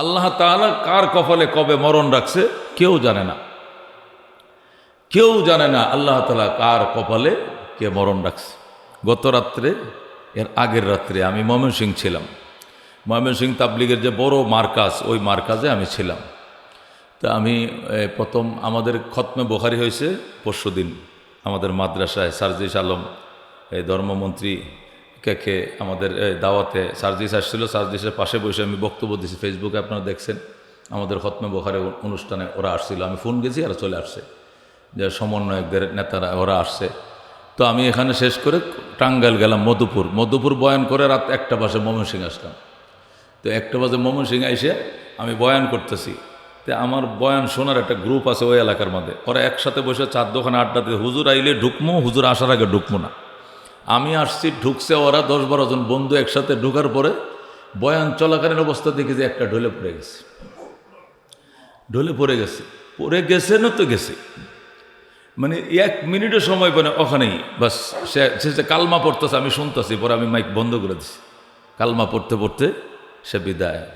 আল্লাহ তালা কার কপালে কবে মরণ রাখছে কেউ জানে না। কেউ জানে না আল্লাহ তালা কার কপালে কে মরণ রাখছে। গত রাত্রে, এর আগের রাত্রে আমি ময়মনসিং ছিলাম। ময়মনসিং তাবলিগের যে বড় মার্কাজ, ওই মার্কাজে আমি ছিলাম। তা আমি প্রথম আমাদের খতমে বোখারি হয়েছে পরশু দিন আমাদের মাদ্রাসায় সার্জিস আলম এই ধর্মমন্ত্রী কে আমাদের দাওয়াতে সার্জিস আসছিল সার্জিসের পাশে বসে আমি বক্তব্য দিয়েছি ফেসবুকে আপনারা দেখছেন, আমাদের খতমে বোখারি অনুষ্ঠানে ওরা আসছিল। আমি ফোন গেছি আর চলে আসছে। যে সমন্বয়কদের নেতারা, ওরা আসছে। তো আমি এখানে শেষ করে টাঙ্গাইল গেলাম, মধুপুর। মধুপুর বয়ান করে রাত একটা বাসে ময়মনসিং আসলাম। তো একটা বাজে ময়মনসিং এসে আমি বয়ান করতেছি। তো আমার বয়ান শোনার একটা গ্রুপ আছে ওই এলাকার মধ্যে। ওরা একসাথে বসে চার দোকানে আড্ডা দিয়ে হুজুর আইলে ঢুকমো, হুজুর আসার আগে ঢুকমো না। আমি আসছি, ঢুকছে ওরা, দশ বারো জন বন্ধু একসাথে ঢুকার পরে বয়ান চলাকালীন অবস্থা দেখি যে একটা ঢলে পড়ে গেছে। ঢলে পড়ে গেছে। পড়ে গেছে না তো গেছে? মানে এক মিনিটের সময় মানে ওখানেই। বাস, সে সে কালমা পড়তেছে, আমি শুনতেছি, পরে আমি মাইক বন্ধ করে দিছি। কালমা পড়তে পড়তে সে বিদায়।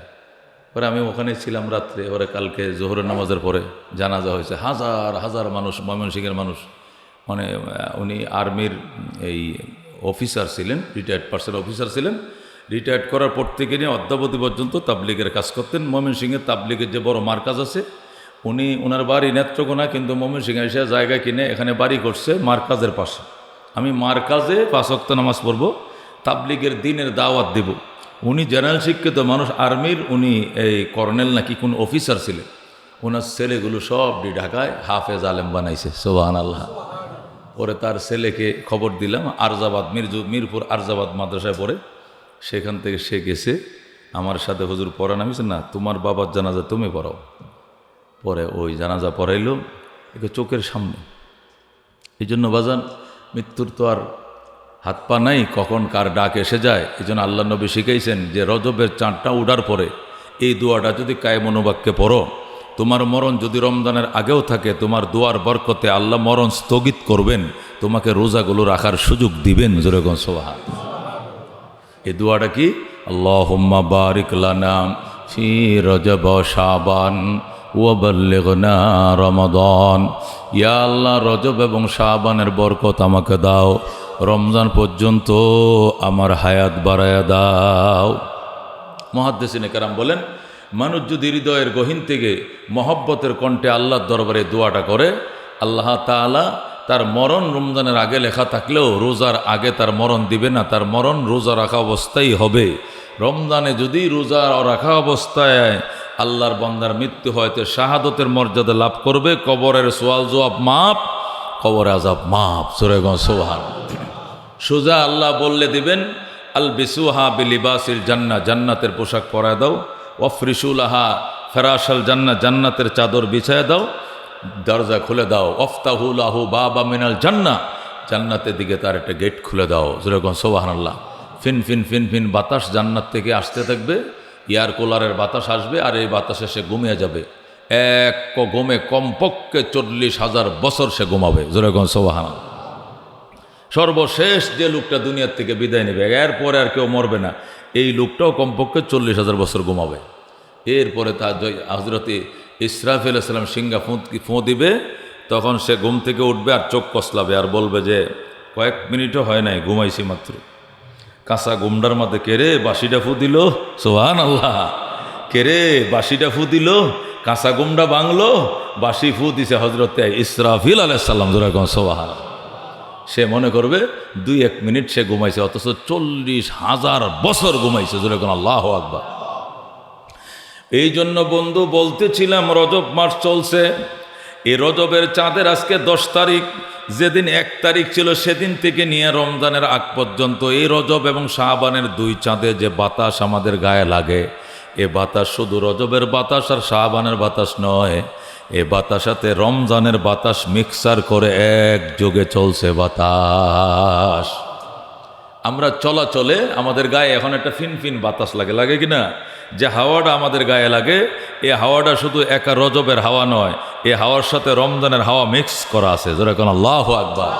পরে আমি ওখানে ছিলাম রাত্রে ওরে কালকে জোহরের নামাজের পরে জানাজা হয়েছে। হাজার হাজার মানুষ, ময়মনসিংহের মানুষ মানে উনি আর্মির এই অফিসার ছিলেন রিটায়ার্ড পার্সন অফিসার ছিলেন। রিটায়ার্ড করার পর থেকে নিয়ে অদ্যাবধি পর্যন্ত তাবলিগের কাজ করতেন। ময়মনসিংহের তাবলিগের যে বড় মার্কাজ আছে, উনি ওনার বাড়ি নেত্রকোনা, কিন্তু ময়মনসিংহ এসে জায়গা কিনে এখানে বাড়ি করছে মার্কাজের পাশে। আমি মার্কাজে পাঁচক্ত নামাজ পড়ব, তাবলিগের দিনের দাওয়াত দেব। উনি জেনারেল শিক্ষিত মানুষ, আর্মির উনি এই কর্নেল নাকি কোন অফিসার ছিলেন ওনার ছেলেগুলো সব ঢাকায় হাফেজ আলেম বানাইছে সোহান আল্লাহ পরে তার ছেলেকে খবর দিলাম, আরজাবাদ, মিরজু, মিরপুর আরজাবাদ মাদ্রাসায় পড়ে। সেখান থেকে সে গেছে, আমার সাথে হুজুর পড়ান। আমি না, তোমার বাবার জানাজা তুমি পড়াও। পরে ওই জানাজা পড়াইল, একে চোখের সামনে। এই জন্য বাজান, মৃত্যুর তো আর হাত পা নাই, কখন কার ডাক এসে যায়? এই জন্য আল্লাহ নবী শিখাইছেন যে, রজবের চাঁদটা উঠার পরে এই দোয়াটা যদি কায় মনোবাক্যে পড়ো। তোমার মরণ যদি রমজানের আগেও থাকে, তোমার দোয়ার বরকতে আল্লাহ মরণ স্থগিত করবেন, তোমাকে রোজাগুলো রাখার সুযোগ দিবেন। যেরকম সোহা এই দোয়াটা কি? আল্লাহ বারিক লানা ফি রজব ইয়া আল্লাহ, রজব এবং শাবানের বরকত আমাকে দাও। রমজান পর্যন্ত আমার হায়াত বাড়ায়া দাও। মহাদ্দেশিনে কারাম বলেন মানুষ যদি হৃদয়ের গহীন থেকে মহব্বতের কণ্ঠে আল্লাহর দরবারে দোয়াটা করে, আল্লাহ তাআলা তার মরণ রমজানের আগে লেখা থাকলেও রোজার আগে তার মরণ দিবে না, তার মরণ রোজা রাখা অবস্থায় হবে। রমজানে যদি রোজা রাখা অবস্থায় আল্লাহর বন্দার মৃত্যু হয়, তো শাহাদতের মর্যাদা লাভ করবে। কবরের সোয়াল জবাব মাপ কবর আজাব মাপ সুরেগঞ্জ সোহান সোজা আল্লাহ বললে দিবেন, আল বিসুহা বিলিবাসিল জান্না জান্নাতের পোশাক পরায় দাও। ওয়ফরিসুলাহা ফেরাসাল জান্না, জান্নাতের চাদর বিছায় দাও, দরজা খুলে দাও। অফতাহুলাহু বাবা মিনাল জান্না, জান্নাতের দিকে তার একটা গেট খুলে দাও। যেরকম সোবাহান আল্লাহ ফিন ফিন ফিন ফিন, বাতাস জান্নাত থেকে আসতে থাকবে। এয়ার কুলারের বাতাস আসবে আর এই বাতাসে সে ঘুমিয়ে যাবে। এক ঘুমে কমপক্ষে চল্লিশ হাজার বছর সে ঘুমাবে। যেরকম সোবাহান সর্বশেষ যে লোকটা দুনিয়ার থেকে বিদায় নেবে, এরপরে আর কেউ মরবে না। এই লোকটাও কমপক্ষে চল্লিশ হাজার বছর ঘুমাবে। এরপরে তার হজরতে ইসরাফিল ইসলাম সিঙ্গা ফোঁ ফোঁ দিবে, তখন সে ঘুম থেকে উঠবে আর চোখ কসলাবে আর বলবে যে, কয়েক মিনিটও হয় নাই, ঘুমাইছি মাত্র। কাঁচা গুমডার মধ্যে কেরে বাসিটা ফু দিল সোহান আল্লাহ কেরে বাসিটা ফু দিল, কাঁচা গুমডা বাংলো বাসি ফু দিছে হজরতে ইসরাফিল আলাইসাল্লাম যেরকম সোহান সে মনে করবে, দুই এক মিনিট সে ঘুমাইছে, অথচ চল্লিশ হাজার বছর ঘুমাইছে যেরকম আল্লাহ আকবার। এই জন্য বন্ধু বলতেছিলাম, রজব মাস চলছে। এই রজবের চাঁদের আজকে দশ তারিখ, যেদিন এক তারিখ ছিল, সেদিন থেকে নিয়ে রমজানের আগ পর্যন্ত এই রজব এবং শাহবানের দুই চাঁদে যে বাতাস আমাদের গায়ে লাগে, এ বাতাস শুধু রজবের বাতাস আর শাহবানের বাতাস নয় এ বাতাসাতে রমজানের বাতাস মিক্সার করে এক যোগে চলছে বাতাস। আমরা চলাচলে আমাদের গায়ে এখন একটা ফিন ফিন বাতাস লাগে লাগে কি না যে হাওয়াটা আমাদের গায়ে লাগে এই হাওয়াটা শুধু একা রজবের হাওয়া নয়, এ হাওয়ার সাথে রমজানের হাওয়া মিক্স করা আছে। যেরকম আল্লাহ আকবার।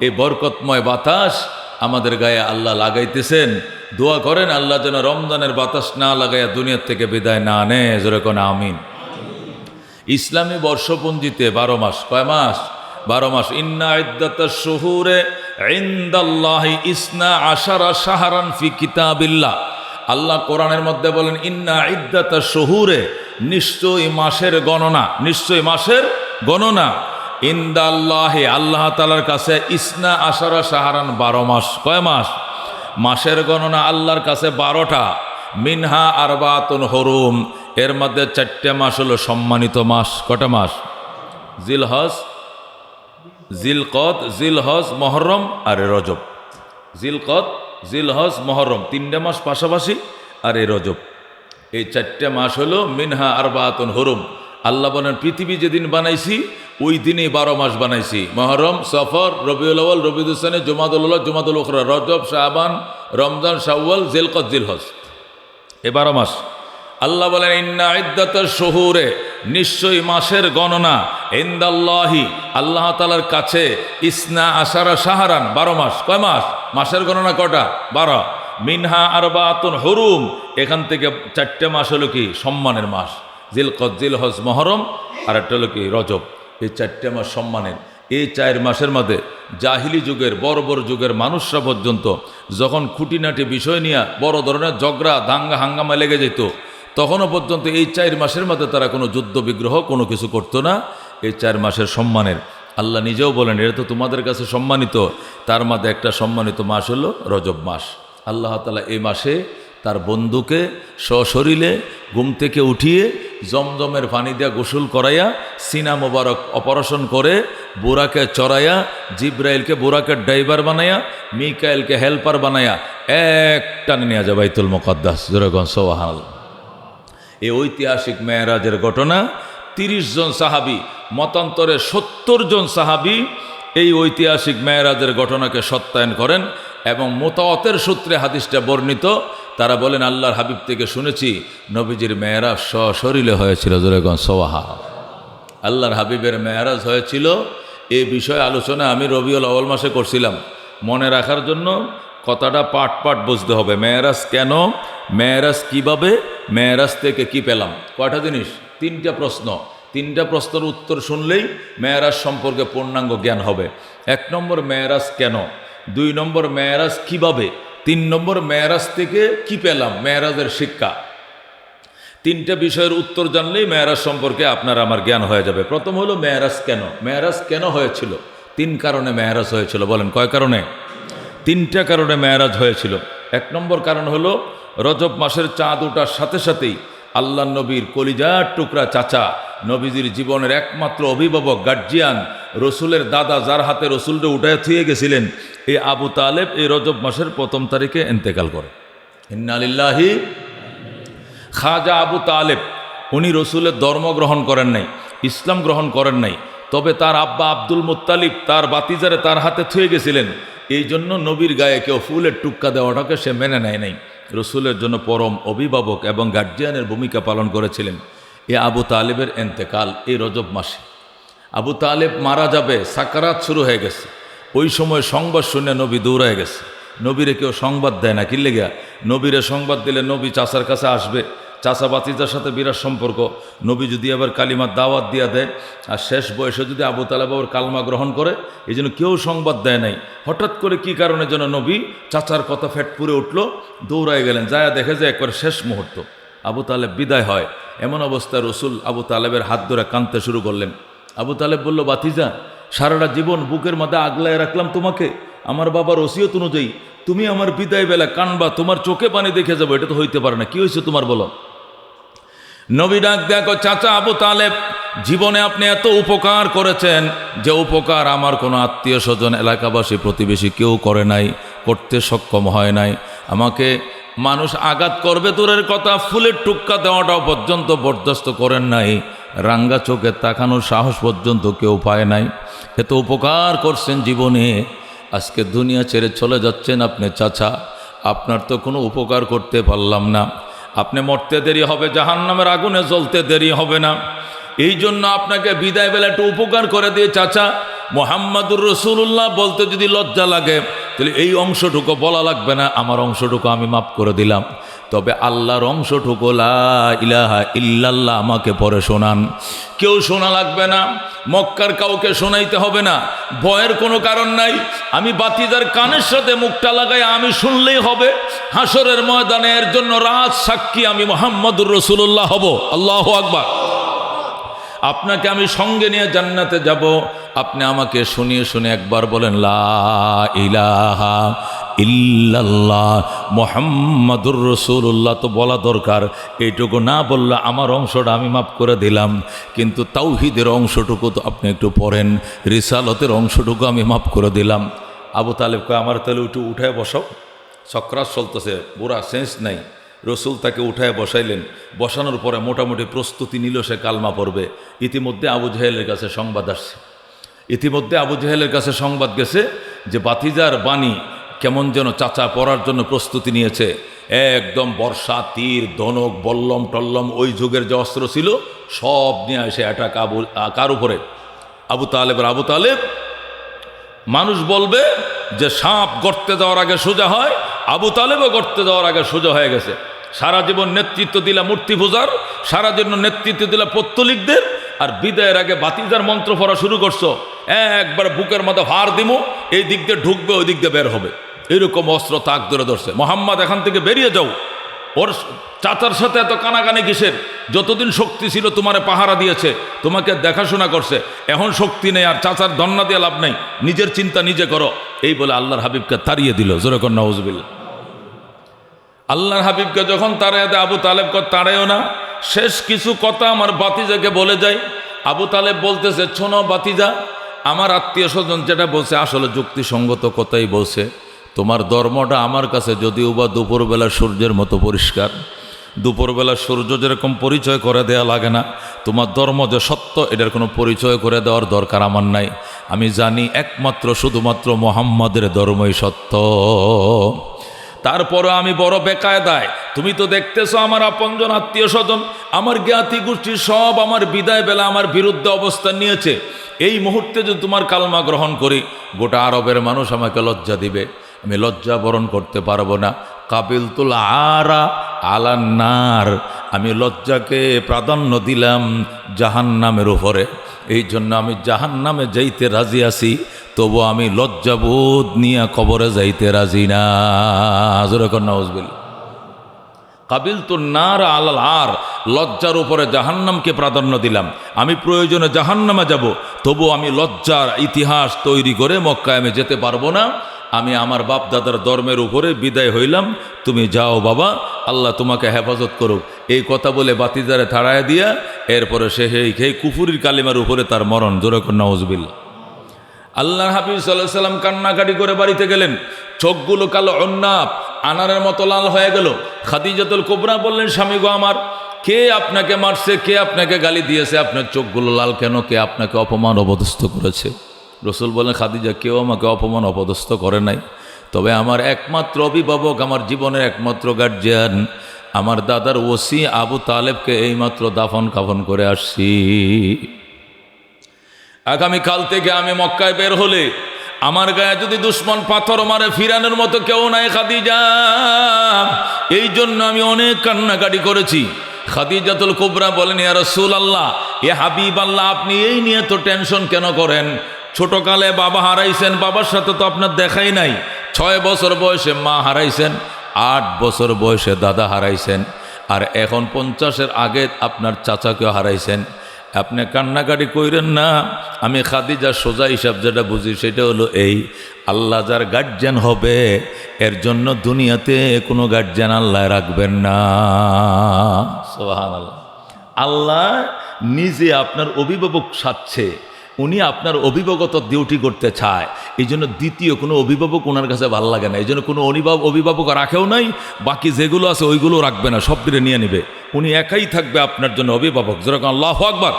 এই বরকতময় বাতাস আমাদের গায়ে আল্লাহ লাগাইতেছেন। দোয়া করেন আল্লাহ যেন রমজানের বাতাস না লাগাইয়া দুনিয়ার থেকে বিদায় না নে যেরকম আমিন। ইসলামী বর্ষপঞ্জিতে বারো মাস, কয় মাস? বারো মাস। ইন্না শহুরে ইন্দাল্লাহি ইসনা আশারা সাহারান আল্লাহ কোরআনের মধ্যে বলেন, ইন্না ইদ্দাত শহুরে নিশ্চয়ই মাসের গণনা, নিশ্চয়ই মাসের গণনা। ইন্দাল্লাহি, আল্লাহ তালার কাছে ইসনা আশারা সাহারান বারো মাস, কয় মাস? মাসের গণনা আল্লাহর কাছে বারোটা। মিনহা আরবাতুন হরুম। এর মধ্যে চারটে মাস হলো সম্মানিত মাস। কটা মাস? জিলহজ, জিলকদ, জিলহজ, মহরম আর রজব। জিলকদ, জিলহজ, মহরম তিনটে মাস পাশাপাশি আর এ রজব। এই চারটে মাস হলো মিনহা আরবাতুন হরুম। আল্লাহ বলেন, পৃথিবী যেদিন বানাইছি, ওই দিনই বারো মাস বানাইছি। মহরম, সফর, রবিউল আউ্ল রবিউল হোসেনে জুমাদুল জুমাদুল উখরা, রজব শাহবান রমজান, শাওয়াল, জিলকদ, জিলহজ। এ বারো মাস। আল্লাহ বলেন, ইন্না ইদ্দাত শহুরে, নিশ্চয়ই মাসের গণনা ইন্দাল্লাহি, আল্লাহ তালার কাছে ইসনা আশারা সাহারান বারো মাস। কয় মাস? মাসের গণনা কটা? বারো। মিনহা আর আরবাতুন হরুম, এখান থেকে চারটে মাস হলো কি? সম্মানের মাস। জিলকদ, জিলহজ, মহরম আর একটা হলো কি? রজব। এই চারটে মাস সম্মানের। এই চার মাসের মধ্যে জাহিলি যুগের, বড় বড় যুগের মানুষরা পর্যন্ত যখন খুঁটিনাটি বিষয় নিয়ে বড় ধরনের ঝগড়া, দাঙ্গা হাঙ্গামা লেগে যেত তখনও পর্যন্ত এই চার মাসের মধ্যে তারা কোনো যুদ্ধ বিগ্রহ, কোনো কিছু করতো না। এই চার মাসের সম্মানের। আল্লাহ নিজেও বলেন এটা তো তোমাদের কাছে সম্মানিত। তার মধ্যে একটা সম্মানিত মাস হলো রজব মাস। আল্লাহ তালা এই মাসে তার বন্ধুকে সশরীরে ঘুম থেকে উঠিয়ে জমজমের পানি দিয়া গোসল করাইয়া, সিনা মোবারক অপারেশন করে বুড়াকে চড়াইয়া, জিব্রাইলকে বুড়াকে ড্রাইভার বানাইয়া, মিকাইলকে হেল্পার বানাইয়া, এক টানে নিয়ে যায় বাইতুল মোকদ্দাস। জোরেগঞ্জ সোহাল এই ঐতিহাসিক মেয়েরাজের ঘটনা, তিরিশ জন সাহাবি, মতান্তরে সত্তর জন সাহাবি এই ঐতিহাসিক মেয়েরাজের ঘটনাকে সত্যায়ন করেন এবং মোতাওয়াতের সূত্রে হাদিসটা বর্ণিত। তারা বলেন, আল্লাহর হাবিব থেকে শুনেছি নবীজির মেয়েরাজ সশরীরে হয়েছিল। জোরেগঞ্জ সোয়াহা আল্লাহর হাবিবের মেয়ারাজ হয়েছিল। এ বিষয়ে আলোচনা আমি রবিউল আওয়াল মাসে করছিলাম। মনে রাখার জন্য কথাটা পাট পাট বুঝতে হবে। মেয়ারাজ কেন? মেয়ারাজ কীভাবে? মেয়ারাজ থেকে কি পেলাম কয়টা জিনিস তিনটা প্রশ্ন তিনটা প্রশ্নের উত্তর শুনলেই মেয়ারাজ সম্পর্কে পূর্ণাঙ্গ জ্ঞান হবে এক নম্বর মেয়েরাজ কেন দুই নম্বর মেয়ারাজ কীভাবে তিন নম্বর মেয়ারাজ থেকে কি পেলাম মেয়ারাজের শিক্ষা তিনটা বিষয়ের উত্তর জানলেই মেয়ারাজ সম্পর্কে আপনার আমার জ্ঞান হয়ে যাবে প্রথম হলো মেয়ারাজ কেন মেয়ারাজ কেন হয়েছিল তিন কারণে মেয়ারাজ হয়েছিল বলেন কয় কারণে তিনটা কারণে মেয়ারাজ হয়েছিল এক নম্বর কারণ হলো রজব মাসের চাঁদ ওঠার সাথে সাথেই আল্লাহ নবীর কলিজার টুকরা চাচা, নবীজির জীবনের একমাত্র অভিভাবক গার্জিয়ান রসুলের দাদা যার হাতে রসুলটা উঠায় থুয়ে গেছিলেন এই আবু তালেব এই রজব মাসের প্রথম তারিখে এন্তেকাল করে। ইন্নালিল্লাহি খাজা আবু তালেব, উনি রসুলের ধর্ম গ্রহণ করেন নাই, ইসলাম গ্রহণ করেন নাই, তবে তার আব্বা আব্দুল মুত্তালিব তার বাতিজারে তার হাতে থুয়ে গেছিলেন, এই জন্য নবীর গায়ে কেউ ফুলের টুক্কা দেওয়াটাকে সে মেনে নেয় নাই। রসুলের জন্য পরম অভিভাবক এবং গার্জিয়ানের ভূমিকা পালন করেছিলেন। এ আবু তালেবের এন্তেকাল এই রজব মাসে। আবু তালেব মারা যাবে, সাকারাত শুরু হয়ে গেছে। ওই সময় সংবাদ শুনে নবী দূর হয়ে গেছে। নবীরে কেউ সংবাদ দেয় না, কি লেগে নবীরে সংবাদ দিলে নবী চাষার কাছে আসবে। চাষা বাতিজার সাথে বিরাট সম্পর্ক। নবী যদি আবার কালিমার দাওয়াত দিয়া দেয়, আর শেষ বয়সে যদি আবু তালেব আবার কালমা গ্রহণ করে, এই জন্য কেউ সংবাদ দেয় নাই। হঠাৎ করে কি কারণে যেন নবী চাচার কথা ফ্যাট পুরে উঠল, দৌড়ায় গেলেন, যায় দেখে যে একবার শেষ মুহূর্ত। আবু তালেব বিদায় হয়। এমন অবস্থায় রসুল আবু তালেবের হাত ধরে কাঁদতে শুরু করলেন। আবু তালেব বলল, বাতিজা, সারাটা জীবন বুকের মধ্যে আগলায় রাখলাম তোমাকে। আমার বাবার ওসিয়ত অনুযায়ী, তুমি আমার বিদায় বেলা কানবা, তোমার চোখে পানি দেখে যাব, এটা তো হইতে পারে না। কি হয়েছে তোমার বলো? নবী ডাক দেখো চাচা আবু তালেব, জীবনে আপনি এত উপকার করেছেন যে উপকার আমার কোনো আত্মীয় স্বজন, এলাকাবাসী, প্রতিবেশী কেউ করে নাই, করতে সক্ষম হয় নাই। আমাকে মানুষ আঘাত করবে, দূরের কথা, ফুলের টুক্কা দেওয়াটাও পর্যন্ত বরদাস্ত করেন নাই। রাঙ্গা চোখে তাকানোর সাহস পর্যন্ত কেউ পায় নাই। এত উপকার করছেন জীবনে। আজকে দুনিয়া ছেড়ে চলে যাচ্ছেন আপনি, চাচা। আপনার তো কোনো উপকার করতে পারলাম না। আপনি মরতে দেরি হবে জাহান নামের আগুনে জ্বলতে দেরি হবে না। এই জন্য আপনাকে বিদায় বেলা একটু উপকার করে দিয়ে চাচা, মোহাম্মদুর রসুল্লাহ বলতে যদি লজ্জা লাগে, তাহলে এই অংশটুকু বলা লাগবে না, আমার অংশটুকু আমি মাফ করে দিলাম। তবে আল্লাহর অংশটুকু ইলাহা ইল্লাল্লাহ আমাকে পরে শোনান। কেউ শোনা লাগবে না, মক্কার কাউকে শোনাইতে হবে না, ভয়ের কোনো কারণ নাই। আমি বাতিদার কানের সাথে মুখটা লাগাই, আমি শুনলেই হবে। হাসরের ময়দানে এর জন্য রাজ সাক্ষী আমি মোহাম্মদুর রসুল্লাহ হব। আল্লাহ আকবার। আপনাকে আমি সঙ্গে নিয়ে জান্নাতে যাব। আপনি আমাকে শুনিয়ে শুনে একবার বলেন, লা ইলাহা ইল্লাল্লাহ, মোহাম্মদুর রসুল্লাহ তো বলা দরকার। এইটুকু না বললে আমার অংশটা আমি মাফ করে দিলাম, কিন্তু তাওহিদের অংশটুকু তো আপনি একটু পড়েন, রিসালতের অংশটুকু আমি মাফ করে দিলাম। আবু তালেবকে আমার তাহলে একটু উঠায় বসাও। চক্রাস চলতেছে, বুড়া সেন্স নাই। রসুল তাকে উঠায় বসাইলেন। বসানোর পরে মোটামুটি প্রস্তুতি নিল সে, কালমা পড়বে। ইতিমধ্যে আবু জাহেলের কাছে সংবাদ আসছে। ইতিমধ্যে আবু জাহেলের কাছে সংবাদ গেছে যে, বাতিজার বাণী কেমন যেন চাচা পড়ার জন্য প্রস্তুতি নিয়েছে। একদম বর্ষা, তীর দনক বল্লম, টল্লম, ওই যুগের যে অস্ত্র ছিল, সব নিয়ে এসে অ্যাটাক আবু, কার উপরে? আবু তালেব আবু তালেব, মানুষ বলবে যে সাপ গর্তে যাওয়ার আগে সোজা হয়, আবু তালেবও গর্তে যাওয়ার আগে সোজা হয়ে গেছে। সারা জীবন নেতৃত্ব দিলা মূর্তি পূজার, সারা জীবন নেতৃত্ব দিলা পত্তলিকদের, আর বিদায়ের আগে বাতিজার মন্ত্র পড়া শুরু করছ। একবার বুকের মধ্যে ভার দিমো, এই দিক দিয়ে ঢুকবে, ওই দিক দিয়ে বের হবে। এরকম অস্ত্র তাক ধরে ধরছে। মোহাম্মদ, এখান থেকে বেরিয়ে যাও। ওর চাচার সাথে এত কানাকানি কিসের? যতদিন শক্তি ছিল তোমারে পাহারা দিয়েছে, তোমাকে দেখাশোনা করছে। এখন শক্তি নেই, আর চাচার ধন্না দিয়ে লাভ নেই। নিজের চিন্তা নিজে করো। এই বলে আল্লাহর হাবিবকে তাড়িয়ে দিল। জোরকর নওয়াজবিল্লা আল্লাহর হাবিবকে যখন তাড়াই দেয়, আবু তালেব তাড়াইও না। শেষ কিছু কথা আমার বাতিজাকে বলে যায় আবু তালেব বলতেছে ছোনো বাতিজা, আমার আত্মীয় স্বজন যেটা বলছে, আসলে যুক্তিসঙ্গত কথাই বলছে। তোমার ধর্মটা আমার কাছে যদিও বা দুপুরবেলা সূর্যের মতো পরিষ্কার, দুপুরবেলা সূর্য যেরকম পরিচয় করে দেয়া লাগে না, তোমার ধর্ম যে সত্য, এটার কোনো পরিচয় করে দেওয়ার দরকার আমার নাই। আমি জানি একমাত্র, শুধুমাত্র মোহাম্মদের ধর্মই সত্য। তারপরে আমি বড় বেকায়দায়, তুমি তো দেখতেছো আমার আপনজন, আত্মীয় স্বজন, আমার জ্ঞাতি গোষ্ঠী সব আমার বিদায় বেলা আমার বিরুদ্ধে অবস্থান নিয়েছে। এই মুহূর্তে যদি তোমার কালমা গ্রহণ করি, গোটা আরবের মানুষ আমাকে লজ্জা দিবে। আমি লজ্জা বরণ করতে পারব না। কাবিল তুল আরা আলান্নার আমি লজ্জাকে প্রাধান্য দিলাম জাহান্নামের উপরে। এই জন্য আমি জাহান্নামে যাইতে রাজি আছি, তবু আমি লজ্জাবোধ নিয়ে কবরে যাইতে রাজি না। নওয়াজবিল কাবিল তো নার আলাল আর। লজ্জার উপরে জাহান্নামকে প্রাধান্য দিলাম। আমি প্রয়োজনে জাহান্নামে যাব, তবু আমি লজ্জার ইতিহাস তৈরি করে মক্কায় আমি যেতে পারব না। আমি আমার বাপ দাদার ধর্মের উপরে বিদায় হইলাম। তুমি যাও বাবা, আল্লাহ তোমাকে হেফাজত করুক। এই কথা বলে বাতিদারে থাড়ায় দিয়া, এরপরে সে সেই কুফুরির কালিমার উপরে তার মরণ। জোরেকর নওয়াজবিল্লা আল্লাহ হাফিজ সাল্লাহ সাল্লাম কান্নাকাটি করে বাড়িতে গেলেন। চোখগুলো কালো অন্নাপ আনারের মতো লাল হয়ে গেল। খাদিজাতুল কোবরা বললেন, স্বামী গো আমার, কে আপনাকে মারছে, কে আপনাকে গালি দিয়েছে? আপনার চোখগুলো লাল কেন? কে আপনাকে অপমান অপদস্থ করেছে? রসুল বলেন, খাদিজা, কেউ আমাকে অপমান, অপদস্থ করে নাই। তবে আমার একমাত্র অভিভাবক, আমার জীবনের একমাত্র গার্জিয়ান আমার দাদার ওসি আবু তালেবকে এইমাত্র দাফন কাফন করে আসছি। আগামীকাল থেকে আমি মক্কায় বের হলে আমার গায়ে যদি দুশ্মন পাথর মারে, ফিরানোর মতো কেউ নাই, খাদিজা। এই জন্য আমি অনেক কান্নাকাটি করেছি। খাদিজাতুল কুবরা বলেন, ইয়া রসুল আল্লাহ এ হাবিব আল্লাহ আপনি এই নিয়ে তো টেনশন কেন করেন? ছোটকালে বাবা হারাইছেন, বাবার সাথে তো আপনার দেখাই নাই। ছয় বছর বয়সে মা হারাইছেন, আট বছর বয়সে দাদা হারাইছেন, আর এখন পঞ্চাশের আগে আপনার চাচাকেও হারাইছেন। আপনি কান্নাকাটি কইরেন না, আমি খাদিজার সোজা হিসাব যেটা বুঝি সেটা হলো এই, আল্লাহ যার গার্জেন হবে, এর জন্য দুনিয়াতে কোনো গার্জেন আল্লাহ রাখবেন না। সোহান আল্লাহ আল্লাহ নিজে আপনার অভিভাবক সাচ্ছে উনি আপনার অভিভাবকত ডিউটি করতে চায়। এই জন্য দ্বিতীয় কোনো অভিভাবক ওনার কাছে ভালো লাগে না। এই জন্য কোনো অভিভাবক অভিভাবক রাখেও নাই। বাকি যেগুলো আছে ওইগুলো রাখবে না, সব দিনে নিয়ে নেবে। উনি একাই থাকবে আপনার জন্য অভিভাবক। যেরকম আল্লাহ আকবর।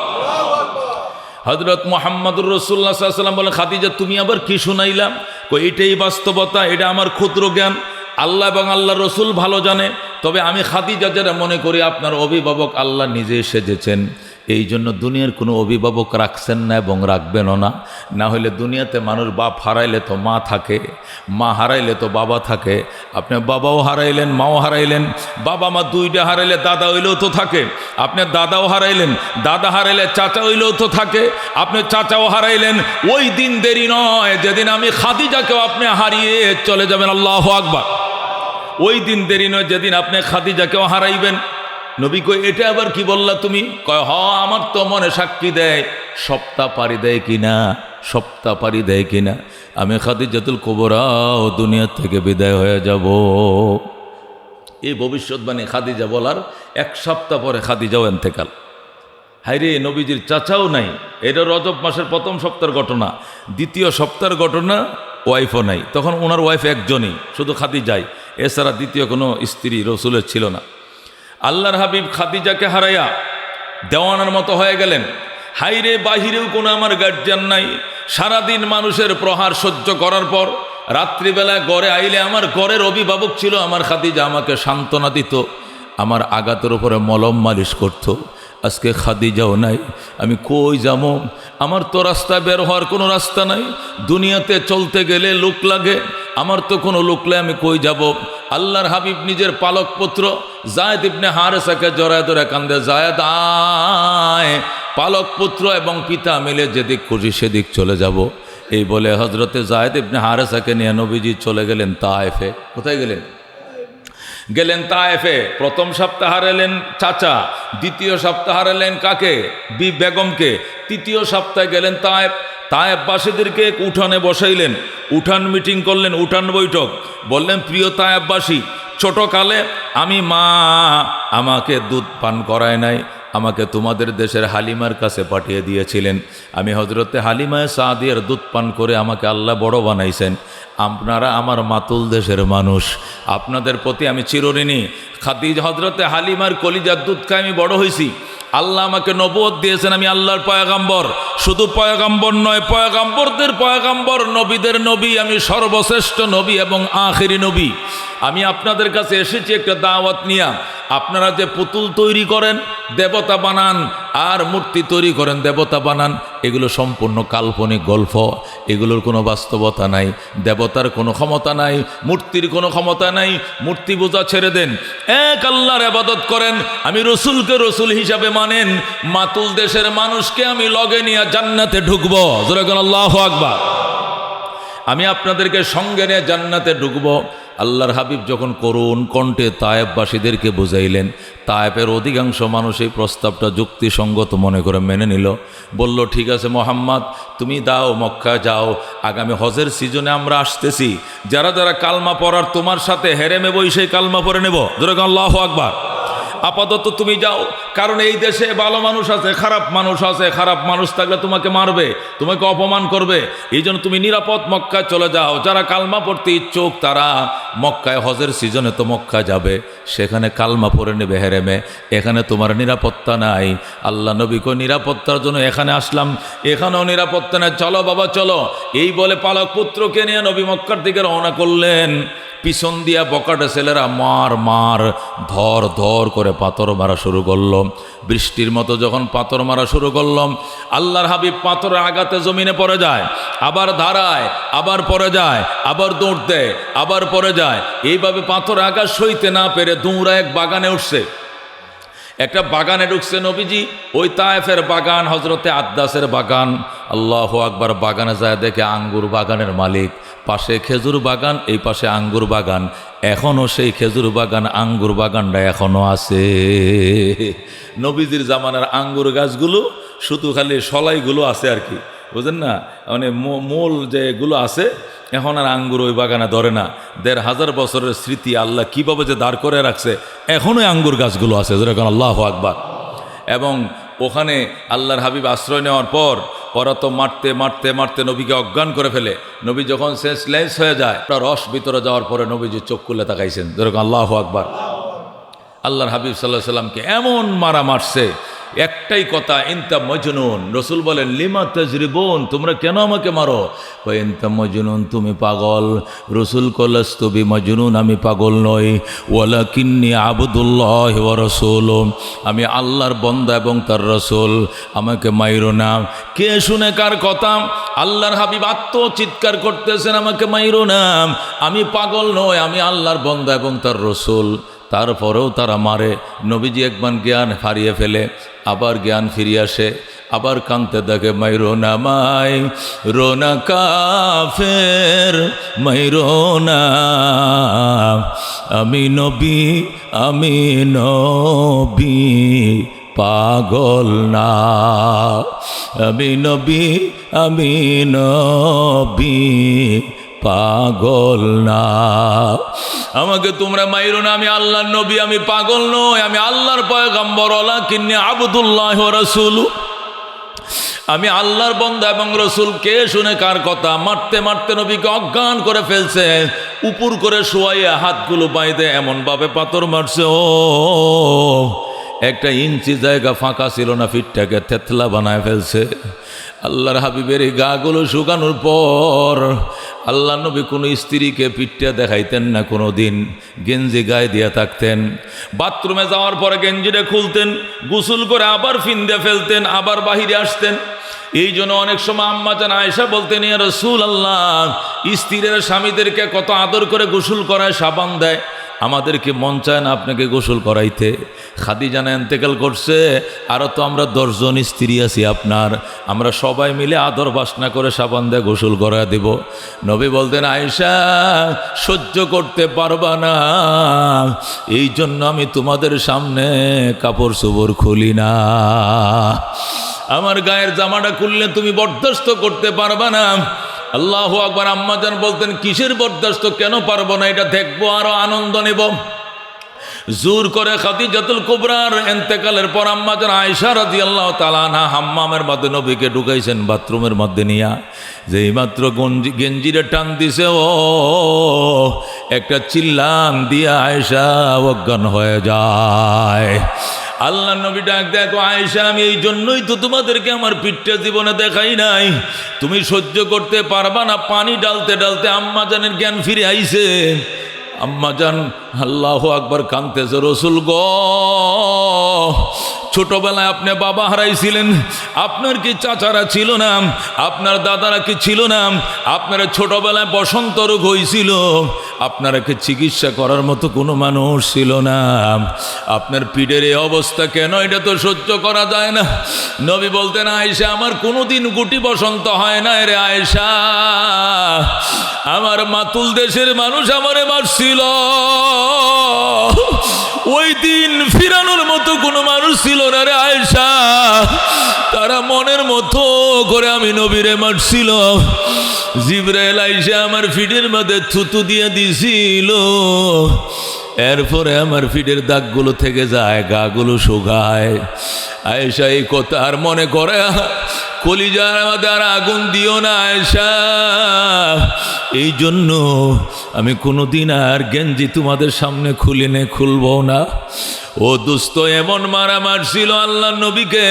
হজরত মোহাম্মদুর রসুল্লাহ সাল্লাম বলে খাদিজা, তুমি আবার কি শুনাইলাম? কো এটাই বাস্তবতা, এটা আমার ক্ষুদ্র জ্ঞান। আল্লাহ এবং আল্লাহ রসুল ভালো জানে। তবে আমি খাদিজা যারা মনে করি, আপনার অভিভাবক আল্লাহ নিজে সেজেছেন। এই জন্য দুনিয়ার কোনো অভিভাবক রাখছেন না এবং রাখবেনও না। না হলে দুনিয়াতে মানুষ বাপ হারাইলে তো মা থাকে, মা হারাইলে তো বাবা থাকে। আপনি বাবাও হারাইলেন, মাও হারাইলেন, বাবা মা দুইটা হারাইলে দাদা হইলেও তো থাকে। আপনি দাদাও হারাইলেন, দাদা হারাইলে চাচা হইলেও তো থাকে। আপনি চাচাও হারাইলেন, ওই দিন দেরি নয়, যেদিন আমি খাদিজাকেও আপনি হারিয়ে চলে যাবেন, আল্লাহ আকবার। ওই দিন দেরি নয়, যেদিন আপনি খাদিজাকেও হারাইবেন। নবী কই, এটা আবার কি বললা তুমি? কয়, হ, আমার তো মনে সাক্ষী দেয়, সপ্তাহ পারি দেয় কিনা, সপ্তাহ পারি দেয় কিনা। আমি খাদিজাতুল কোবরাও দুনিয়া থেকে বিদায় হয়ে যাব। এই ভবিষ্যৎবাণী খাদিজা বলার এক সপ্তাহ পরে খাদিজাও এন্তেকাল। হাইরে নবীজির চাচাও নাই। এটা রজব মাসের প্রথম সপ্তাহের ঘটনা। দ্বিতীয় সপ্তাহের ঘটনা, ওয়াইফও নাই। তখন ওনার ওয়াইফ একজনই, শুধু খাদিজাই। এছাড়া দ্বিতীয় কোনো স্ত্রী, রসুলের ছিল না। আল্লাহর হাবিব খাদিজাকে হারাইয়া দেওয়ানার মতো হয়ে গেলেন। হাইরে বাহিরেও কোনো আমার গার্জিয়ান নাই। সারাদিন মানুষের প্রহার সহ্য করার পর রাত্রিবেলা গড়ে আইলে আমার গড়ের অভিভাবক ছিল আমার খাদিজা, আমাকে সান্ত্বনা দিত, আমার আঘাতের উপরে মলম মালিশ করতো। আজকে খাদিজাও নাই, আমি কই যাব? আমার তো রাস্তা বের হওয়ার কোনো রাস্তা নাই। দুনিয়াতে চলতে গেলে লোক লাগে আমার তো কোনো লোকলে আমি কই যাব? আল্লাহর হাবিব নিজের পালক পুত্র জায়দ ইবনে হারেসাকে জড়ায় ধরে কান্দে, জায়দ, আয়। পালক পুত্র এবং পিতা মিলে যেদিক খুশি সেদিক চলে যাব। এই বলে হজরতে জায়দ ইবনে হারেসাকে নিয়ে নবীজি চলে গেলেন তায়েফে। কোথায় গেলেন? গেলেন তায়েফে। প্রথম সপ্তাহ হারালেন চাচা, দ্বিতীয় সপ্তাহ হারালেন কাকে? বি বেগমকে। তৃতীয় সপ্তাহে গেলেন তায়েফ। তায়েববাসীদেরকে উঠানে বসাইলেন। উঠান মিটিং করলেন, উঠান বৈঠক। বললেন, প্রিয় তায়েববাসী ছোটকালে আমি মা আমাকে দুধ পান করায় নাই। আমাকে তোমাদের দেশের হালিমার কাছে পাঠিয়ে দিয়েছিলেন। আমি হজরতে হালিমায় সাদিয়ার দুধ পান করে আমাকে আল্লাহ বড় বানাইছেন। আপনারা আমার মাতুল দেশের মানুষ। আপনাদের প্রতি আমি চিরঋণী। খাদিজ হজরতে হালিমার কলিজার দুধকে আমি বড় হয়েছি আল্লাহ আমাকে নবদ দিয়েছেন আমি আল্লাহর পয়াগাম্বর। শুধু পয়াগাম্বর নয়, পয়াগাম্বরদের পয়াগাম্বর, নবীদের নবী, আমি সর্বশ্রেষ্ঠ নবী এবং আখেরি নবী। আমি আপনাদের কাছে এসেছি একটা দাওয়াত নিয়া। আপনারা যে পুতুল তৈরি করেন, দেবতা বানান আর মূর্তি তৈরি করেন, দেবতা বানান, এগুলো সম্পূর্ণ কাল্পনিক গল্প। এগুলোর কোনো বাস্তবতা নাই, দেবতার কোনো ক্ষমতা নাই, মূর্তির কোনো ক্ষমতা নাই। মূর্তি বোঝা ছেড়ে দেন, এক আল্লাহর আবাদত করেন, আমি রসুলকে রসুল হিসাবে মানেন, মাতুল দেশের মানুষকে আমি লগে নিয়ে জান্নাতে ঢুকবো। যেরকম আল্লাহ আকবার। আমি আপনাদেরকে সঙ্গে নিয়ে জান্নাতে ঢুকবো। আল্লাহর হাবিব যখন করুণ কণ্ঠে তায়েববাসীদেরকে বুঝাইলেন, তায়েবের অধিকাংশ মানুষ এই প্রস্তাবটা যুক্তিসঙ্গত মনে করে মেনে নিল। বলল, ঠিক আছে মোহাম্মদ, তুমি দাও মক্কা যাও। আগামী হজের সিজনে আমরা আসতেছি। যারা যারা কালমা পড়ার তোমার সাথে হেরেমে বই সেই কালমা পরে নেব। যেরকম আল্লাহ আকবার। আপাতত তুমি যাও। কারণ এই দেশে ভালো মানুষ আছে, খারাপ মানুষ আছে। খারাপ মানুষ থাকলে তোমাকে মারবে, তোমাকে অপমান করবে। এই জন্য তুমি নিরাপদ মক্কায় চলে যাও। যারা কালমা পড়তে ইচ্ছুক, তারা মক্কায়, হজের সিজনে তো মক্কা যাবে। সেখানে কালমা পড়ে নেবে হেরেমে এখানে তোমার নিরাপত্তা নাই। আল্লাহ নবীকে নিরাপত্তার জন্য এখানে আসলাম। এখানেও নিরাপত্তা নেই। চলো বাবা, চলো। এই বলে পালক পুত্রকে নিয়ে নবী মক্কার দিকে রওনা করলেন। পিছন দিয়া বকাটে ছেলেরা মার মার, ধর ধর করে পাথর মারা শুরু করলাম বৃষ্টির মতো যখন পাথর মারা শুরু করলাম আল্লাহর হাবিব পাথরের আঘাতে জমিনে পড়ে যায়, আবার ধারায়, আবার পড়ে যায়, আবার দৌড় দেয় আবার পড়ে যায়। এইভাবে পাথর আঘাত সইতে না পেরে দৌড়া এক বাগানে উঠছে। একটা বাগানে ঢুকছে নবীজি, ওই তায়েফের বাগান হজরতে আদাসের বাগান। আল্লাহ আকবার বাগানে যায় দেখে আঙ্গুর বাগানের মালিক। পাশে খেজুর বাগান, এই পাশে আঙ্গুর বাগান। এখনও সেই খেজুর বাগান, আঙ্গুর বাগানটা এখনও আছে। নবীজির জামানার আঙ্গুর গাছগুলো, শুধু খালি সলাইগুলো আছে আর কি। বুঝলেন না? মানে মূল যেগুলো আছে, এখন আর আঙ্গুর ওই বাগানে ধরে না। দেড় হাজার বছরের স্মৃতি আল্লাহ কীভাবে যে দাঁড় করে রাখছে, এখনই আঙ্গুর গাছগুলো আছে যেরকম আল্লাহ আকবার। এবং ওখানে আল্লাহর হাবিব আশ্রয় নেওয়ার পর, ওরা তো মারতে মারতে মারতে নবীকে অজ্ঞান করে ফেলে। নবী যখন শেষ লেন্স হয়ে যায় রস ভিতরে যাওয়ার পরে নবীজি চোখ খুলে তাকাইছেন যেরকম আল্লাহ আকবার। আল্লাহর হাবিব সাল্লাহ সাল্লামকে এমন মারা মারছে একটাই কথা, ইনতা মজনুন। রসুল বলেন, লিমা তজরিবন? তোমরা কেন আমাকে মারো? ইনতা মজনুন, তুমি পাগল। রসুল কলস তবি মজনুন আমি পাগল নই। ওয়ালা কিন্নি আবদুল্লাহ রসুল আমি আল্লাহর বন্দা এবং তার রসুল, আমাকে মাইরো না। কে শুনে কার কথা? আল্লাহর হাবিব আত্মচিৎকার করতেছেন, আমাকে মাইরো না। আমি পাগল নই, আমি আল্লাহর বন্দা এবং তার রসুল। তারপরেও তারা মারে। নবীজি একবার জ্ঞান হারিয়ে ফেলে, আবার জ্ঞান ফিরিয়ে আসে, আবার কানতে দেখে মাই রোনা মাই রোনা কাফের মাই রোনা আমি নবী আমি নবী, পাগল না, আমি নবী আমি নবী পাগল না। আমাকে তোমরা মাইরো না, আমি আল্লাহর নবী, আমি পাগল নই, আমি আল্লাহর পয়গম্বর ওলা কিন্নি আবদুল্লাহ রসুল। আমি আল্লাহর বন্ধা এবং রসুল, কে শুনে কার কথা? মারতে মারতে নবীকে অজ্ঞান করে ফেলছে, উপর করে শোয়াইয়া হাতগুলো বাইদে এমনভাবে পাথর মারছে, ও। একটা ইঞ্চি জায়গা ফাঁকা ছিল না, ফিটটাকে থেতলা বানায় ফেলছে। আল্লাহর হাবিবের এই গাগুলো শুকানোর পর আল্লাহ নবী কোনো স্ত্রীকে পিঠটা দেখাইতেন না কোনো দিন গেঞ্জি গায়ে দিয়ে থাকতেন। বাথরুমে যাওয়ার পরে গেঞ্জিটা খুলতেন, গোসল করে আবার ফিন্দে ফেলতেন, আবার বাহিরে আসতেন। এই জন্য অনেক সময় আম্মা জান আয়সা বলতেন, ইয়া রসুল আল্লাহ স্ত্রীরা স্বামীদেরকে কত আদর করে গোসল করায়, সাবান দেয়। আমাদেরকে মন চায় না আপনাকে গোসল করাইতে। খাদি জানা এন্তেকাল করছে আরও তো আমরা দশজন স্ত্রী আছি আপনার। আমরা সবাই মিলে আদর বাসনা করে সাবান দিয়ে গোসল করা দেব। নবী বলতেন, আয়েশা, সহ্য করতে পারবা না। এই জন্য আমি তোমাদের সামনে কাপড় চোপড় খুলি না। আমার গায়ের জামাটা খুললে তুমি বরদাস্ত করতে পারবা না। আল্লাহ আকবার আম্মাজান বলতেন, কিসের বরদাস্ত? কেন পারব না? এটা দেখব, আরও আনন্দ নেব। জোর করে খাদিজাতুল কুবরার এন্তেকালের পর আম্মাজান আয়সা রাজি আল্লাহ তালানা হাম্মামের মধ্যে নবীকে ঢুকাইছেন বাথরুমের মধ্যে নিয়া। যে মাত্র গঞ্জি গেঞ্জিরে টান দিছে, ও, একটা চিল্লান দিয়ে আয়সা অজ্ঞান হয়ে যায়। আল্লাহ নবী ডাক দেখো আয়েশা, আমি এই জন্যই তো তোমাদেরকে আমার পিঠটা জীবনে দেখাই নাই। তুমি সহ্য করতে পারবা না, পানি ডালতে ডালতে আম্মা জানের জ্ঞান ফিরে আইসে আম্মা জান, আল্লাহ আকবার কানতেছে রসুল গ। ছোটবেলায় আপনি বাবা হারাইছিলেন, আপনার কি চাচারা ছিল না, আপনার দাদারা কি ছিল না, আপনার ছোটবেলায় বসন্ত রোগ হয়েছিল আপনারা কি চিকিৎসা করার মতো কোনো মানুষ ছিল না, আপনার পিঠের এই অবস্থা কেন এটা তো সহ্য করা যায় না? নবী বলতেন, আয়েশা, আমার কোনোদিন গুটি বসন্ত হয় না রে আয়েশা, আমার মাতুল দেশের মানুষ আমারে মারছিল। ওই দিন ফিরানোর মতো কোনো মানুষ ছিল না রে আয়সা তারা মনের মতো করে আমি নবীরে মারছিল। জিব্রাইল আইসা আমার ফিডের মধ্যে থুতু দিয়ে দিছিল। এরপরে আমার ফিডের দাগগুলো থেকে যায়, গাগুলো শুকায়। আয়েশা এই কথা আর মনে করে কলিজার আমাদের আগুন দিও না, আয়েশা। এই জন্য আমি কোনোদিন আর গেঞ্জি তোমাদের সামনে খুলিনে খুলবো না। ও দুস্থ, এমন মারা মারছিল আল্লাহ নবীকে।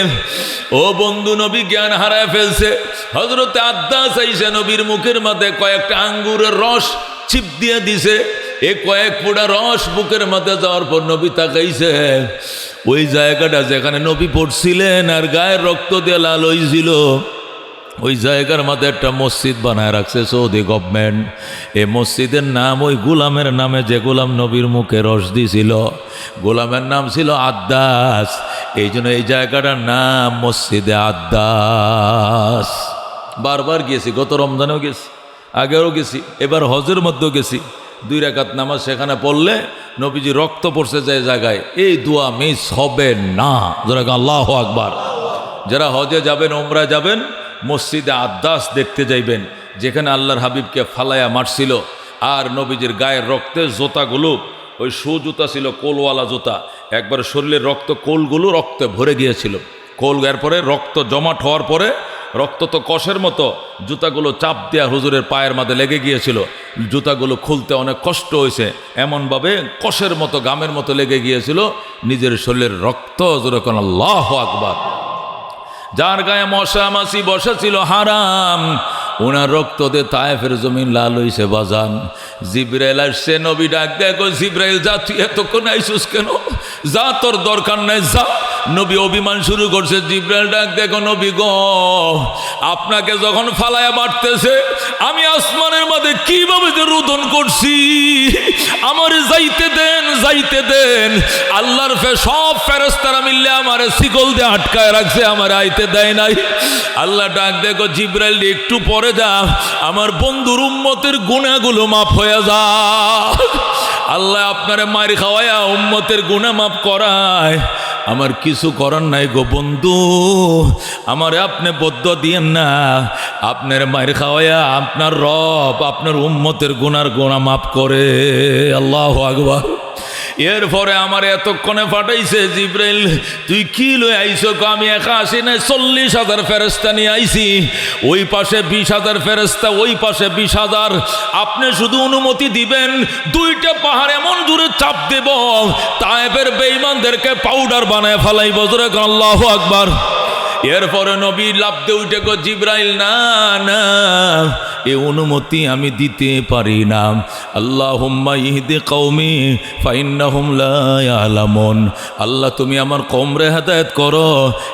ও বন্ধু, নবী জ্ঞান হারায় ফেলছে। হজরতে আদাস আইসে নবীর মুখের মধ্যে কয়েকটা আঙ্গুরের রস ছিপ দিয়ে দিছে। এ কয়েক ফোঁটা রস বুকের মধ্যে যাওয়ার পর নবী তাকাইছে। ওই জায়গাটা যেখানে নবী পড়ছিলেন আর গায়ের রক্ত দিয়ে লাল হয়েছিল ওই জায়গার মধ্যে একটা মসজিদ বানায় রাখছে সৌদি গভর্নমেন্ট এই মসজিদের নাম ওই গোলামের নামে যে গোলাম নবীর মুখে রস দিছিল। গোলামের নাম ছিল আদাস এই জন্য এই জায়গাটার নাম মসজিদে আদাস বারবার গিয়েছি, গত রমজানেও গেছি, আগেও গেছি, এবার হজের মধ্যেও গেছি। দুই রাকাত নামাজ সেখানে পড়লে নবীজি রক্ত পড়ছে যে জায়গায়, এই দোয়া মিস হবে না। যারা আল্লাহ আকবার। যারা হজে যাবেন ওমরা যাবেন, মসজিদে আদাস দেখতে যাইবেন, যেখানে আল্লাহর হাবিবকে ফালায়া মারছিল, আর নবীজির গায়ের রক্তে জোতাগুলো, ওই শু জুতা ছিল কোলওয়ালা জুতা, একবার শরীরের রক্ত কোলগুলো রক্তে ভরে গিয়েছিল। কোল এর পরে রক্ত জমাট হওয়ার পরে রক্ত তো কষের মতো, জুতাগুলো চাপ দেয়া হুজুরের পায়ের মাঝে লেগে গিয়েছিল। জুতাগুলো খুলতে অনেক কষ্ট হয়েছে। এমনভাবে কষের মতো, গামের মতো লেগে গিয়েছিল। নিজের শরীরের রক্ত যেরকম আল্লাহ আকবার। যার গায়ে মশা মাসি বসা ছিল হারাম। ওনার রক্ত দে তায়েফের জমিন লাল হইছে, বাজান। জিব্রাইল আসছে, নবী ডাক দেখো জিব্রাইল, যা তুই এতক্ষণ আইসুস কেন? যা তোর দরকার নাই, যা। নবী অভিমান শুরু করছে, জিব্রাইল ডাক, দেখো নবী গো, আপনাকে যখন ফালায়া মারতেছে, আমি আসমানের মধ্যে কীভাবে যে রোদন করছি? আমার যাইতে দেন যাইতে দেন। আল্লাহর ফে, সব ফেরস্তারা মিললে আমার শিকল দিয়ে আটকায় রাখছে, আমার আইতে দেয় নাই। আল্লাহ ডাক, দেখো জিব্রাইল, একটু পরে যা, আমার বন্ধুর উম্মতের গুণাগুলো মাফ হয়ে যা। আল্লাহ আপনারে মায়ের খাওয়ায়া উম্মতের গুণা মাপ করায়। আমার কিছু করার নাই গো বন্ধু। আমারে আপনি বদ্ধ দিয়েন না। আপনার মায়ের খাওয়ায়া আপনার রব আপনার উম্মতের গুনার গুণা মাফ করে। আল্লাহ আকবার। এরপরে আমার এতক্ষণে ফাটাইছে জিব্রাইল, তুই কি লই আইছো? আমি একা আসি না চল্লিশ হাজার ফেরস্তা নিয়ে আইছি। ওই পাশে বিশ হাজার ফেরস্তা ওই পাশে বিশ হাজার। আপনি শুধু অনুমতি দিবেন, দুইটা পাহাড় এমন দূরে চাপ দেব, তায়েবের বেইমানদেরকে পাউডার বানায় ফালাই বজরে আল্লাহ আকবার। এরপরে নবী লাভতে উঠে গো জিব্রাইল, না না, এ অনুমতি আমি দিতে পারি না। আল্লাহ ইহদে কৌমি ফাইন্নাহুম আলামন আল্লাহ, তুমি আমার কমরে হেদায়ত করো।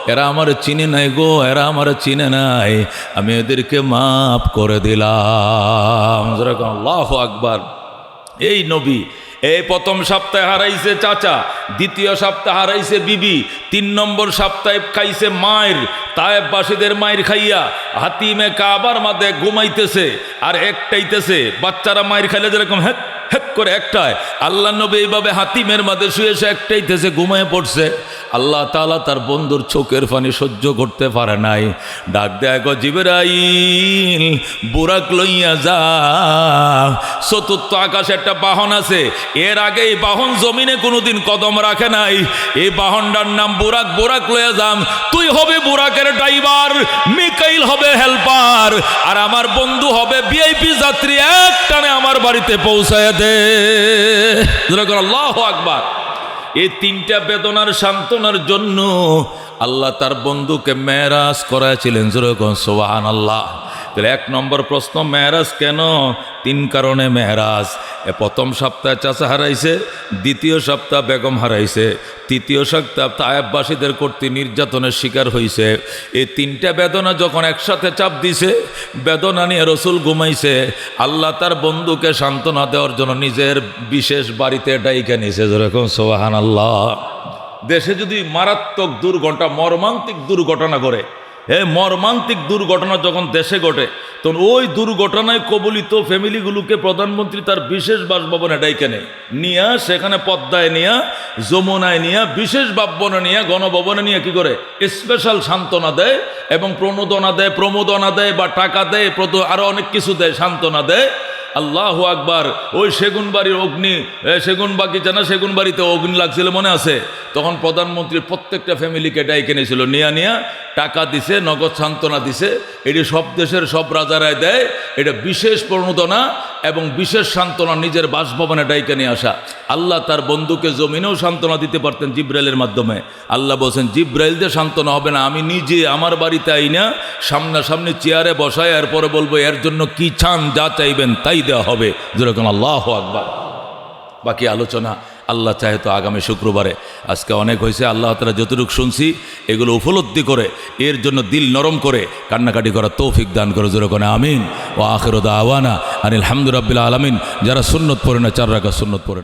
এরা আমার চিনে নাই গো, এরা আমার চিনে নাই। আমি এদেরকে মাফ করে দিলাম। আল্লাহ আকবার। এই নবী এই প্রথম সপ্তাহে হারাইছে চাচা, দ্বিতীয় সপ্তাহে হারাইছে বিবি, তিন নম্বর সপ্তাহে খাইছে মায়ের, তায়েববাসীদের মায়ের খাইয়া হাতিমে কাবার মাঝে ঘুমাইতেছে আর একটাইতেছে, বাচ্চারা মায়ের খাইলে যেরকম হ্যাঁ হেক করে একটায়। আল্লাহ নবী এইভাবে হাতিমের মাঝে শুয়ে সে একটাইতেছে ঘুমায় পড়ছে। আল্লাহ তালা তার বন্ধুর চোখের ফানি সহ্য করতে পারে নাই। ডাক দেয় জিবরাইল, বুরাক লইয়া যা। চতুর্থ আকাশে একটা বাহন আছে। এর আগে এই বাহন জমিনে কোনোদিন কদম রাখে নাই। এই বাহনটার নাম বুরাক বুরাক লইয়া যাম তুই হবে বুরাকের ড্রাইভার, মিকাইল হবে হেল্পার। আর আমার বন্ধু হবে ভিআইপি যাত্রী, এক টানে আমার বাড়িতে পৌঁছায় দে। আল্লাহ আকবার। এই তিনটা বেদনার সান্ত্বনার জন্য আল্লাহ তার বন্ধুকে মেরাজ করাছিলেন যেরকম সোহান আল্লাহ তাহলে এক নম্বর প্রশ্ন, মেহরাজ কেন? তিন কারণে মেহরাজ। এ প্রথম সপ্তাহে চাচা হারাইছে, দ্বিতীয় সপ্তাহ বেগম হারাইছে, তৃতীয় সপ্তাহ তায়েববাসীদের কর্তৃক নির্যাতনের শিকার হয়েছে এই তিনটা বেদনা যখন একসাথে চাপ দিছে, বেদনা নিয়ে রসুল ঘুমাইছে, আল্লাহ তার বন্ধুকে সান্ত্বনা দেওয়ার জন্য নিজের বিশেষ বাড়িতে ডাইকে নিছে যেরকম সোহান আল্লাহ দেশে যদি মারাত্মক দুর্ঘটনা, মর্মান্তিক দুর্ঘটনা করে এ মর্মান্তিক দুর্ঘটনা যখন দেশে ঘটে, তখন ওই দুর্ঘটনায় কবলিত ফ্যামিলিগুলোকে প্রধানমন্ত্রী তার বিশেষ বাসভবনে ডাইকে নেয়। নিয়ে, সেখানে পদ্মায় নিয়ে, যমুনায় নিয়ে, বিশেষ ভাববনে নিয়ে, গণভবনে নিয়ে কি করে? স্পেশাল সান্ত্বনা দেয় এবং প্রণোদনা দেয়, প্রমোদনা দেয় বা টাকা দেয় আরও অনেক কিছু দেয়, সান্ত্বনা দেয়। আল্লাহ আকবার, ওই সেগুন বাড়ির অগ্নি সেগুন বাকি না সেগুন বাড়িতে অগ্নি লাগছিল মনে আছে? তখন প্রধানমন্ত্রী প্রত্যেকটা ফ্যামিলিকে ডাই কিনেছিল নিয়া নিয়া, টাকা দিছে, নগদ সান্ত্বনা দিছে, এটি সব দেশের সব রাজারায় দেয়, এটা বিশেষ প্রণোদনা এবং বিশেষ সান্ত্বনা নিজের বাসভবনে ডাইকে নিয়ে আসা। আল্লাহ তার বন্ধুকে জমিনেও সান্ত্বনা দিতে পারতেন জিব্রাইলের মাধ্যমে। আল্লাহ বলছেন, জিব্রাইল দিয়ে সান্ত্বনা হবে না, আমি নিজে আমার বাড়িতে আই না সামনাসামনি চেয়ারে বসায়, এরপরে বলব, এর জন্য কি চান যা চাইবেন তাই দেওয়া হবে। যেরকম আল্লাহ আকবার। বাকি আলোচনা আল্লাহ চাহে তো আগামী শুক্রবারে। আজকে অনেক হয়েছে, আল্লাহ তালা যতটুকু শুনছি, এগুলো উপলব্ধি করে, এর জন্য দিল নরম করে, কান্নাকাটি করা তৌফিক দান করে যেরকম আমিন। ও আখেরদা আওয়ানা আনিল হামদুরাবিল আলমিন। যারা সুন্নত পড়ে না, চার রাখা সুন্নত পড়ে